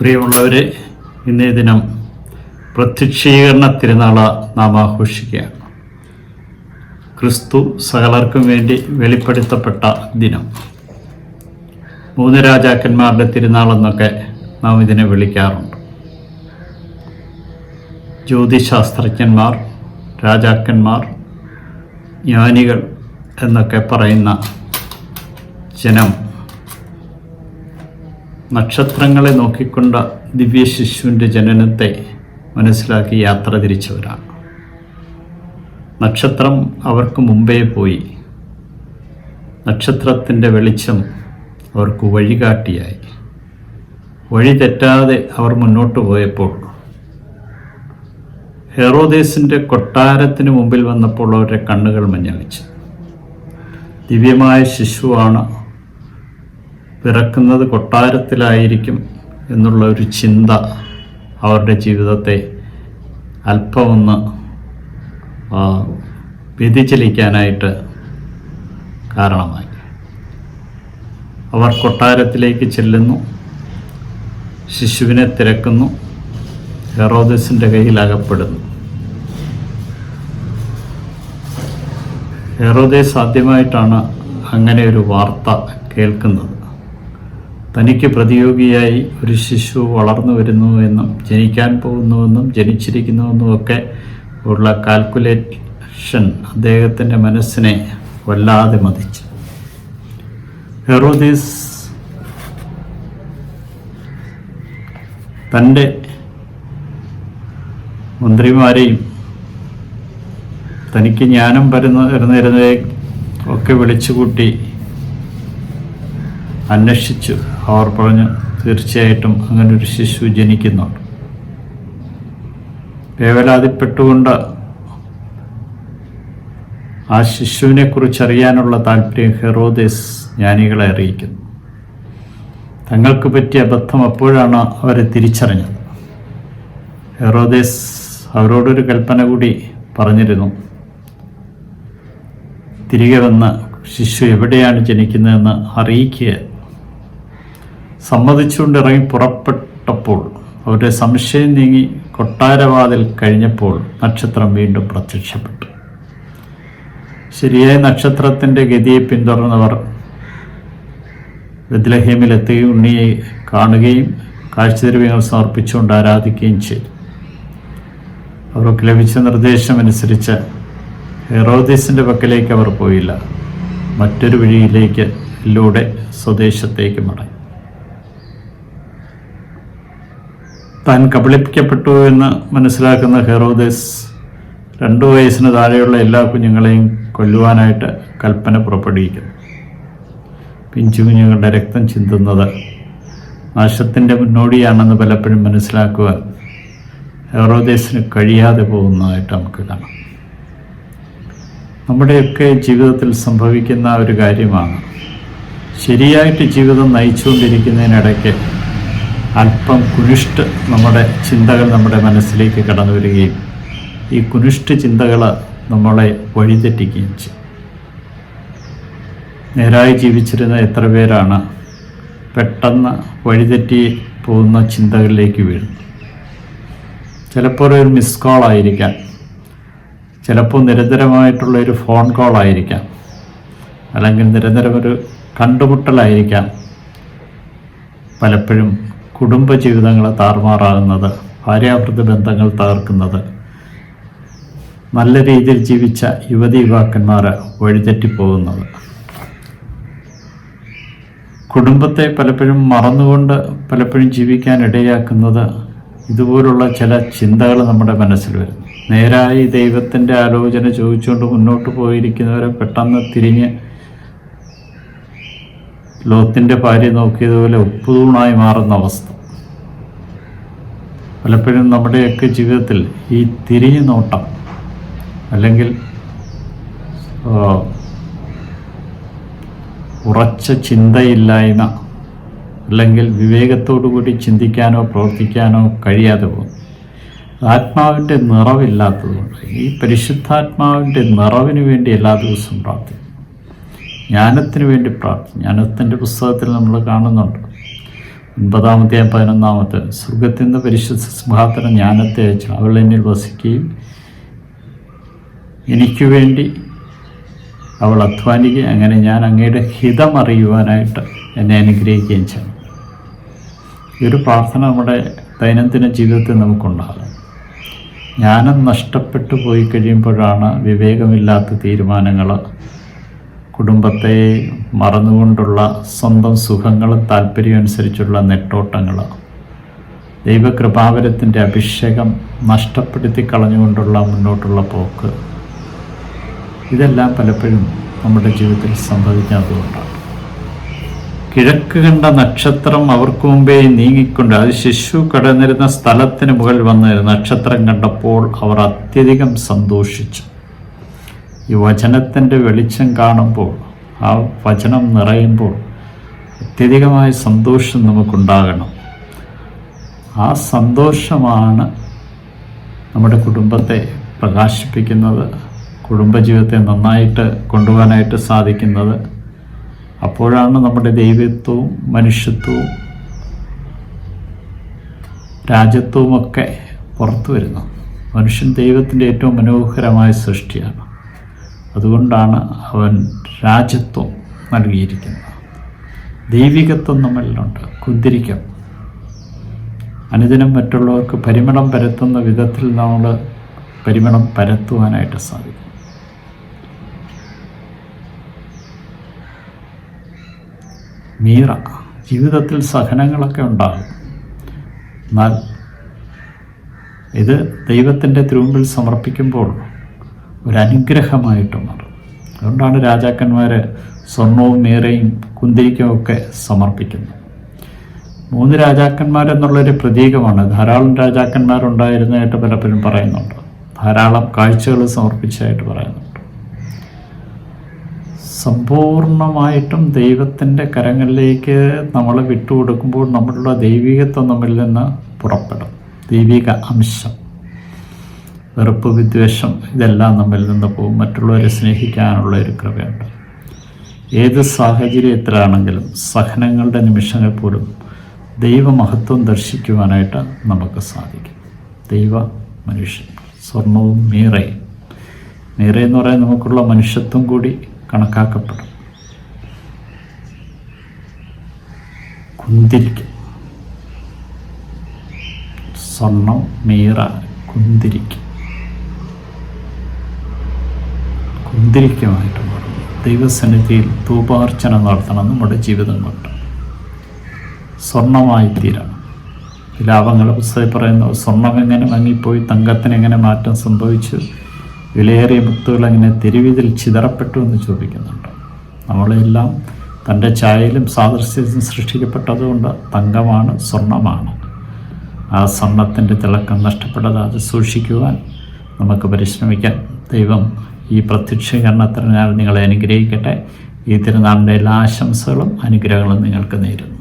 പ്രിയമുള്ളവരെ ഇന്നേ ദിനം പ്രത്യക്ഷീകരണ തിരുനാള നാം ആഘോഷിക്കുകയാണ്. ക്രിസ്തു സകലർക്കും വേണ്ടി വെളിപ്പെടുത്തപ്പെട്ട ദിനം. മൂന്ന് രാജാക്കന്മാരുടെ തിരുനാളെന്നൊക്കെ നാം ഇതിനെ വിളിക്കാറുണ്ട്. ജ്യോതിശാസ്ത്രജ്ഞന്മാർ രാജാക്കന്മാർ ജ്ഞാനികൾ എന്നൊക്കെ പറയുന്ന ജനം നക്ഷത്രങ്ങളെ നോക്കിക്കൊണ്ട ദിവ്യ ശിശുവിന്റെ ജനനത്തെ മനസ്സിലാക്കി യാത്ര തിരിച്ചവരാണ്. നക്ഷത്രം അവർക്ക് മുമ്പേ പോയി. നക്ഷത്രത്തിന്റെ വെളിച്ചം അവർക്ക് വഴികാട്ടിയായി. വഴി തെറ്റാതെ അവർ മുന്നോട്ട് പോയപ്പോൾ ഹെറോദേസിന്റെ കൊട്ടാരത്തിന് മുമ്പിൽ വന്നപ്പോൾ അവരുടെ കണ്ണുകൾ മഞ്ഞളിച്ചു. ദിവ്യമായ ശിശുവാണ് പിറക്കുന്നത് കൊട്ടാരത്തിലായിരിക്കും എന്നുള്ള ഒരു ചിന്ത അവരുടെ ജീവിതത്തെ അല്പമൊന്ന് വ്യതിചലിക്കാനായിട്ട് കാരണമായി. അവർ കൊട്ടാരത്തിലേക്ക് ചെല്ലുന്നു ശിശുവിനെ തിരക്കുന്നു ഹെറോദസിന്റെ കയ്യിൽ അകപ്പെടുന്നു. ഹെറോദേസ് ആദ്യമായിട്ടാണ് അങ്ങനെ ഒരു വാർത്ത കേൾക്കുന്നത്. തനിക്ക് പ്രതിയോഗിയായി ഒരു ശിശു വളർന്നു വരുന്നുവെന്നും ജനിക്കാൻ പോകുന്നുവെന്നും ജനിച്ചിരിക്കുന്നുവെന്നും ഒക്കെ ഉള്ള കാൽക്കുലേഷൻ അദ്ദേഹത്തിന്റെ മനസ്സിനെ വല്ലാതെ മതിച്ചു. ഹെറോദീസ് തന്റെ മന്ത്രിമാരെയും തനിക്ക് ജ്ഞാനം വരുന്ന വരുന്നവരെ ഒക്കെ വിളിച്ചുകൂട്ടി അന്വേഷിച്ചു. അവർ പറഞ്ഞു തീർച്ചയായിട്ടും അങ്ങനെ ഒരു ശിശു ജനിക്കുന്നുണ്ട് വേവലാതിപ്പെട്ടുകൊണ്ട് ആ ശിശുവിനെ കുറിച്ച് അറിയാനുള്ള താല്പര്യം ഹെറോദേസ് ജ്ഞാനികളെ അറിയിക്കുന്നു. തങ്ങൾക്ക് പറ്റിയ അബദ്ധം അപ്പോഴാണ് അവരെ തിരിച്ചറിഞ്ഞത്. ഹെറോദേസ് അവരോടൊരു കൽപ്പന കൂടി പറഞ്ഞിരുന്നു. തിരികെ വന്ന് ശിശു എവിടെയാണ് ജനിക്കുന്നതെന്ന് അറിയിക്കുക സമ്മതിച്ചുകൊണ്ട് ഇറങ്ങി പുറപ്പെട്ടപ്പോൾ അവരുടെ സംശയം നീങ്ങി കൊട്ടാരവാതിൽ കഴിഞ്ഞപ്പോൾ നക്ഷത്രം വീണ്ടും പ്രത്യക്ഷപ്പെട്ടു. ശരിയായ നക്ഷത്രത്തിന്റെ ഗതിയെ പിന്തുടർന്നവർ ബദ്ലഹേമിലെത്തുകയും ഉണ്ണിയെ കാണുകയും കാഴ്ചദ്രവ്യങ്ങൾ സമർപ്പിച്ചുകൊണ്ട് ആരാധിക്കുകയും ചെയ്തു. അവർക്ക് ലഭിച്ച നിർദ്ദേശമനുസരിച്ച് ഹെറോദീസിന്റെ പക്കലേക്ക് അവർ പോയില്ല. മറ്റൊരു വഴിയിലേക്ക് ലൂടെ സ്വദേശത്തേക്ക് മടങ്ങി. താൻ കബളിപ്പിക്കപ്പെട്ടു എന്ന് മനസ്സിലാക്കുന്ന ഹെറോദേസ് രണ്ടു വയസ്സിന് താഴെയുള്ള എല്ലാ കുഞ്ഞുങ്ങളെയും കൊല്ലുവാനായിട്ട് കൽപ്പന പുറപ്പെടുവിക്കുന്നു. പിഞ്ചു കുഞ്ഞുങ്ങളുടെ രക്തം ചിന്തുന്നത് നാശത്തിന്റെ മുന്നോടിയാണെന്ന് പലപ്പോഴും മനസ്സിലാക്കുവാൻ ഹെറോദേസിന് കഴിയാതെ പോകുന്നതായിട്ട് നമുക്ക് കാണാം. നമ്മുടെയൊക്കെ ജീവിതത്തിൽ സംഭവിക്കുന്ന ഒരു കാര്യമാണ് ശരിയായിട്ട് ജീവിതം നയിച്ചുകൊണ്ടിരിക്കുന്നതിനിടയ്ക്ക് അല്പം കുനിഷ്ട് നമ്മുടെ ചിന്തകൾ നമ്മുടെ മനസ്സിലേക്ക് കടന്നു വരികയും ഈ കുനിഷ്ട് ചിന്തകൾ നമ്മളെ വഴിതെറ്റിക്കുകയും ചെയ്യും. നേരായി ജീവിച്ചിരുന്ന എത്ര പേരാണ് പെട്ടെന്ന് വഴിതെറ്റി പോകുന്ന ചിന്തകളിലേക്ക് വീഴുന്നത്? ചിലപ്പോൾ ഒരു മിസ് കോൾ ആയിരിക്കാം. ചിലപ്പോൾ നിരന്തരമായിട്ടുള്ള ഒരു ഫോൺ കോൾ ആയിരിക്കാം. അല്ലെങ്കിൽ നിരന്തരം ഒരു കണ്ടുമുട്ടലായിരിക്കാം. പലപ്പോഴും കുടുംബജീവിതങ്ങൾ താറുമാറാകുന്നത് ഭാര്യാഭൃത ബന്ധങ്ങൾ തകർക്കുന്നത്. നല്ല രീതിയിൽ ജീവിച്ച യുവതി യുവാക്കന്മാർ വഴിതെറ്റിപ്പോകുന്നത്. കുടുംബത്തെ പലപ്പോഴും മറന്നുകൊണ്ട് പലപ്പോഴും ജീവിക്കാൻ ഇടയാക്കുന്നത് ഇതുപോലുള്ള ചില ചിന്തകൾ നമ്മുടെ മനസ്സിൽ വരുന്നു. നേരായി ദൈവത്തിന്റെ ആലോചന ചോദിച്ചുകൊണ്ട് മുന്നോട്ട് പോയിരിക്കുന്നവരെ പെട്ടെന്ന് തിരിഞ്ഞ് ലോത്തിന്റെ ഭാര്യ നോക്കിയതുപോലെ ഉപ്പുതൂണായി മാറുന്ന അവസ്ഥ. പലപ്പോഴും നമ്മുടെയൊക്കെ ജീവിതത്തിൽ ഈ തിരിഞ്ഞു നോട്ടം അല്ലെങ്കിൽ ഉറച്ച ചിന്തയില്ലായ്മ അല്ലെങ്കിൽ വിവേകത്തോടു കൂടി ചിന്തിക്കാനോ പ്രവർത്തിക്കാനോ കഴിയാതെ പോകും ആത്മാവിന്റെ നിറവില്ലാത്തതുകൊണ്ട് ഈ പരിശുദ്ധാത്മാവിന്റെ നിറവിന് വേണ്ടി എല്ലാ ദിവസവും പ്രാർത്ഥിക്കും ജ്ഞാനത്തിന് വേണ്ടി പ്രാർത്ഥിക്കും ജ്ഞാനത്തിന്റെ പുസ്തകത്തിൽ നമ്മൾ കാണുന്നുണ്ട്. ഒൻപതാമത്തെ പതിനൊന്നാമത്തെ സ്വർഗത്തിൽ നിന്ന് പരിശുദ്ധ സിംഹാസന ജ്ഞാനത്തെ അയച്ചു അവൾ എന്നിൽ വസിക്കുകയും എനിക്ക് വേണ്ടി അവൾ അധ്വാനിക്കുകയും അങ്ങനെ ഞാൻ അങ്ങയുടെ ഹിതം അറിയുവാനായിട്ട് എന്നെ അനുഗ്രഹിക്കുകയും ചെയ്യണം ഈ ഒരു പ്രാർത്ഥന നമ്മുടെ ദൈനംദിന ജീവിതത്തിൽ നമുക്കുണ്ടാകും. ജ്ഞാനം നഷ്ടപ്പെട്ടു പോയി കഴിയുമ്പോഴാണ് വിവേകമില്ലാത്ത തീരുമാനങ്ങൾ കുടുംബത്തെ മറന്നുകൊണ്ടുള്ള സ്വന്തം സുഖങ്ങളും താല്പര്യം അനുസരിച്ചുള്ള നെട്ടോട്ടങ്ങൾ ദൈവകൃപാവരത്തിന്റെ അഭിഷേകം നഷ്ടപ്പെടുത്തി കളഞ്ഞുകൊണ്ടുള്ള മുന്നോട്ടുള്ള പോക്ക്. ഇതെല്ലാം പലപ്പോഴും നമ്മുടെ ജീവിതത്തിൽ സംഭവിക്കാത്തതുകൊണ്ടാണ്. കിഴക്ക് കണ്ട നക്ഷത്രം അവർക്ക് മുമ്പേ നീങ്ങിക്കൊണ്ട് അത് ശിശു കടന്നിരുന്ന സ്ഥലത്തിന് മുകളിൽ വന്ന നക്ഷത്രം കണ്ടപ്പോൾ അവർ അത്യധികം സന്തോഷിച്ചു. ഈ വചനത്തിന്റെ വെളിച്ചം കാണുമ്പോൾ ആ വചനം നിറയുമ്പോൾ അത്യധികമായ സന്തോഷം നമുക്കുണ്ടാകണം. ആ സന്തോഷമാണ് നമ്മുടെ കുടുംബത്തെ പ്രകാശിപ്പിക്കുന്നത് കുടുംബജീവിതത്തെ നന്നായിട്ട് കൊണ്ടുപോകാനായിട്ട് സാധിക്കുന്നത്. അപ്പോഴാണ് നമ്മുടെ ദൈവത്വവും മനുഷ്യത്വവും രാജ്യത്വവുമൊക്കെ പുറത്തു വരുന്നത്. മനുഷ്യൻ ദൈവത്തിന്റെ ഏറ്റവും മനോഹരമായ സൃഷ്ടിയാണ്. അതുകൊണ്ടാണ് അവൻ രാജ്യത്വം നൽകിയിരിക്കുന്നത്. ദൈവികത്വം നമ്മളിലുണ്ട്. കുന്തിരിക്കം. അനുദിനം മറ്റുള്ളവർക്ക് പരിമളം പരത്തുന്ന വിധത്തിൽ നമ്മൾ പരിമളം പരത്തുവാനായിട്ട് സാധിക്കും. മീറ. ജീവിതത്തിൽ സഹനങ്ങളൊക്കെ ഉണ്ടാകും. എന്നാൽ ഇത് ദൈവത്തിന്റെ തിരുമുമ്പിൽ സമർപ്പിക്കുമ്പോൾ ഒരു അനുഗ്രഹമായിട്ട് മാറും അതുകൊണ്ടാണ് രാജാക്കന്മാർ സ്വർണവും മേറയും കുന്തിരിക്കവും ഒക്കെ സമർപ്പിക്കുന്നത്. മൂന്ന് രാജാക്കന്മാരെന്നുള്ളൊരു പ്രതീകമാണ്. ധാരാളം രാജാക്കന്മാരുണ്ടായിരുന്നതായിട്ട് പലപ്പോഴും പറയുന്നുണ്ട്. ധാരാളം കാഴ്ചകൾ സമർപ്പിച്ചതായിട്ട് പറയുന്നുണ്ട്. സമ്പൂർണമായിട്ടും ദൈവത്തിന്റെ കരങ്ങളിലേക്ക് നമ്മൾ വിട്ടുകൊടുക്കുമ്പോൾ നമ്മളുടെ ദൈവികത്വം നമ്മിൽ നിന്ന് പുറപ്പെടും. ദൈവിക അംശം. വെറുപ്പ് വിദ്വേഷം ഇതെല്ലാം നമ്മിൽ നിന്ന് പോകും. മറ്റുള്ളവരെ സ്നേഹിക്കാനുള്ള ഒരു കൃപയുണ്ട്. ഏത് സാഹചര്യത്തിലാണെങ്കിലും സഹനങ്ങളുടെ നിമിഷങ്ങൾ പോലും ദൈവമഹത്വം ദർശിക്കുവാനായിട്ട് നമുക്ക് സാധിക്കും. ദൈവ മനുഷ്യൻ സ്വർണവും മീറയും. മീറ എന്ന് പറയാൻ നമുക്കുള്ള മനുഷ്യത്വം കൂടി കണക്കാക്കപ്പെടും. കുന്തിരിക്കും. സ്വർണം മീറ കുന്തിരിക്കും. കുന്തിരിക്കുമായിട്ട് മാറും. ദൈവസന്നിധിയിൽ ധൂപാർച്ചന നടത്തണം നമ്മുടെ ജീവിതം കൊണ്ട്. സ്വർണമായി തീരണം. ലാഭങ്ങളുടെ പുസ്തകം പറയുന്നു സ്വർണം എങ്ങനെ മങ്ങിപ്പോയി തങ്കത്തിന് എങ്ങനെ മാറ്റം സംഭവിച്ചു വിലയേറിയ മുത്തുകൾ എങ്ങനെ തെരുവിതിൽ ചിതറപ്പെട്ടു എന്ന് ചോദിക്കുന്നുണ്ട്. നമ്മളെല്ലാം തന്റെ ചായയിലും സാദൃശ്യത്തിലും സൃഷ്ടിക്കപ്പെട്ടതുകൊണ്ട് തങ്കമാണ് സ്വർണമാണ്. ആ സ്വർണത്തിന്റെ തിളക്കം നഷ്ടപ്പെടാതെ സൂക്ഷിക്കുവാൻ നമുക്ക് പരിശ്രമിക്കാം ദൈവം ഈ പ്രത്യക്ഷീകരണത്തിന് നിങ്ങളെ അനുഗ്രഹിക്കട്ടെ. ഈ തിരുനാളിന്റെ എല്ലാ ആശംസകളും അനുഗ്രഹങ്ങളും നിങ്ങൾക്ക് നേരുന്നു.